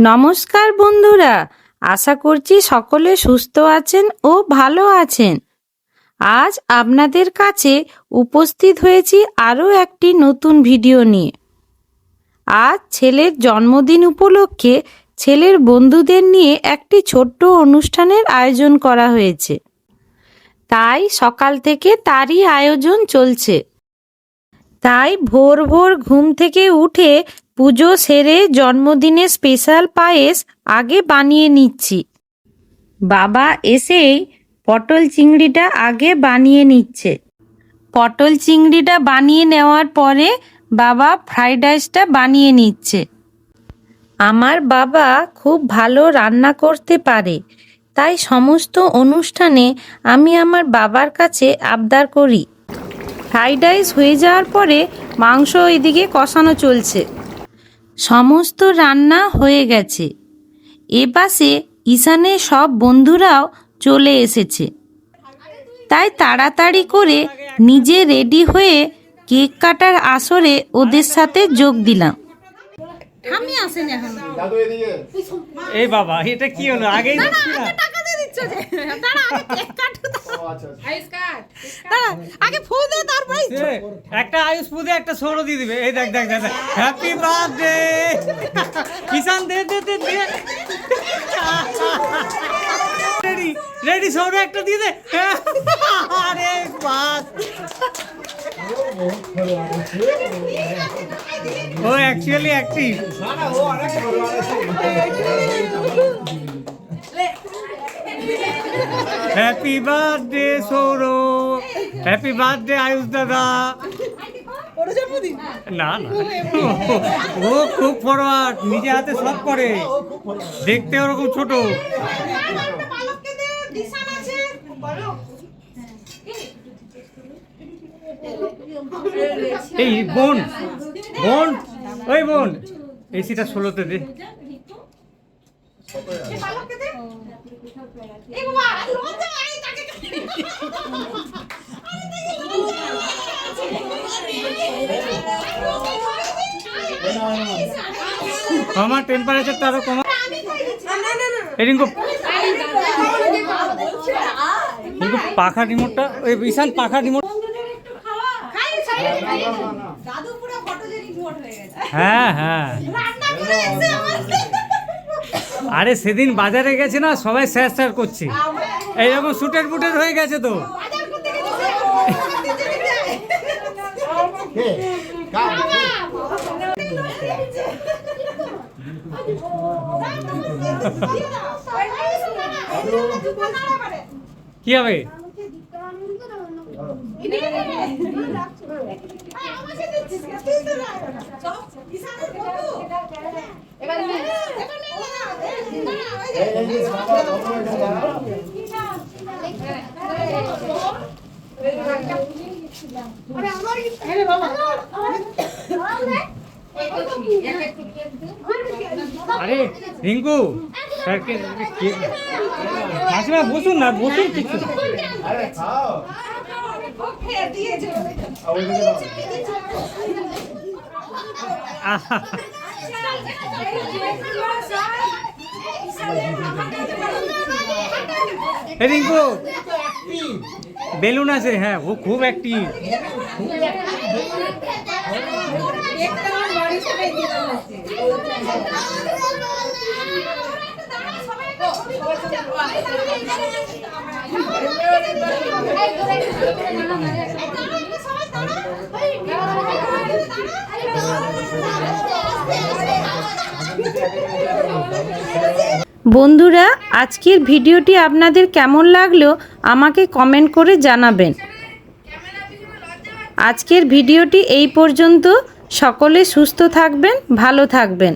নমস্কার বন্ধুরা, আশা করছি সকলে সুস্থ আছেন ও ভালো আছেন। আজ আপনাদের কাছে উপস্থিত হয়েছি আরও একটি নতুন ভিডিও নিয়ে। আজ ছেলের জন্মদিন উপলক্ষে ছেলের বন্ধুদের নিয়ে একটি ছোট্ট অনুষ্ঠানের আয়োজন করা হয়েছে। তাই সকাল থেকে তারই আয়োজন চলছে। তাই ভোর ভোর ঘুম থেকে উঠে পুজো সেরে জন্মদিনে স্পেশাল পায়েস আগে বানিয়ে নিচ্ছি। বাবা এসেই পটল চিংড়িটা আগে বানিয়ে নিচ্ছে। পটল চিংড়িটা বানিয়ে নেওয়ার পরে বাবা ফ্রাইড রাইসটা বানিয়ে নিচ্ছে। আমার বাবা খুব ভালো রান্না করতে পারে, তাই সমস্ত অনুষ্ঠানে আমি আমার বাবার কাছে আবদার করি। ফ্রাইড রাইস হয়ে যাওয়ার পরে মাংস এদিকে কষানো চলছে। সমস্ত রান্না হয়ে গেছে। এপাশে ঈশানের সব বন্ধুরাও চলে এসেছে। তাই তাড়াতাড়ি করে নিজে রেডি হয়ে কেক কাটার আসরে ওদের সাথে যোগ দিলাম। আমি আসেন এখন। এই বাবা এটা কি হলো? আগেই দেখছি না টাকা দিয়ে দিচ্ছ যে দাঁড়া আগে কেক কাটো ও আচ্ছা আচ্ছা। দাঁড়া আগে ফুল দে তারপরে এ, একটা আয়ুষ পুদে একটা সৌরভ দিয়ে দিবে এই দেখ দেখ দেখ হ্যাপি বার্থডে কিষান দে দে দে দে রেডি রেডি সৌরভ একটা দিয়ে দে আরে বাস ও actually active happy birthday Sourav happy birthday Ayush দাদা না না। ও খুব ফরওয়ার্ড নিজে হাতে সব করে। দেখতে ওরকম ছোট। এই বোন বোন ওই বোন। এসিটা ষোলোতে দে। আমার টেম্পারেচারটা আরও কমা রিঙ্কু। পাখা রিমোটটা ওই বিশাল পাখা রিমোট হয়ে হ্যাঁ। আরে সেদিন বাজারে গেছে না সবাই স্যার স্যার করছে। এইরকম সুটের বুটের হয়ে গেছে তো। বাজার করতে গেছে কে হবে এই যে বাবা বাবা এখানে দাঁড়াও। আরে রিঙ্কু স্যারকে কে- মাসিমা বসুন না বসুন কিছু। আরে খাও। আহা, রিঙ্কু বেলুন আছে হ্যাঁ ও খুব অ্যাক্টিভ বন্ধুরা, আজকের ভিডিওটি আপনাদের কেমন লাগল আমাকে কমেন্ট করে জানাবেন। আজকের ভিডিওটি এই পর্যন্ত। সকলে সুস্থ থাকবেন, ভালো থাকবেন।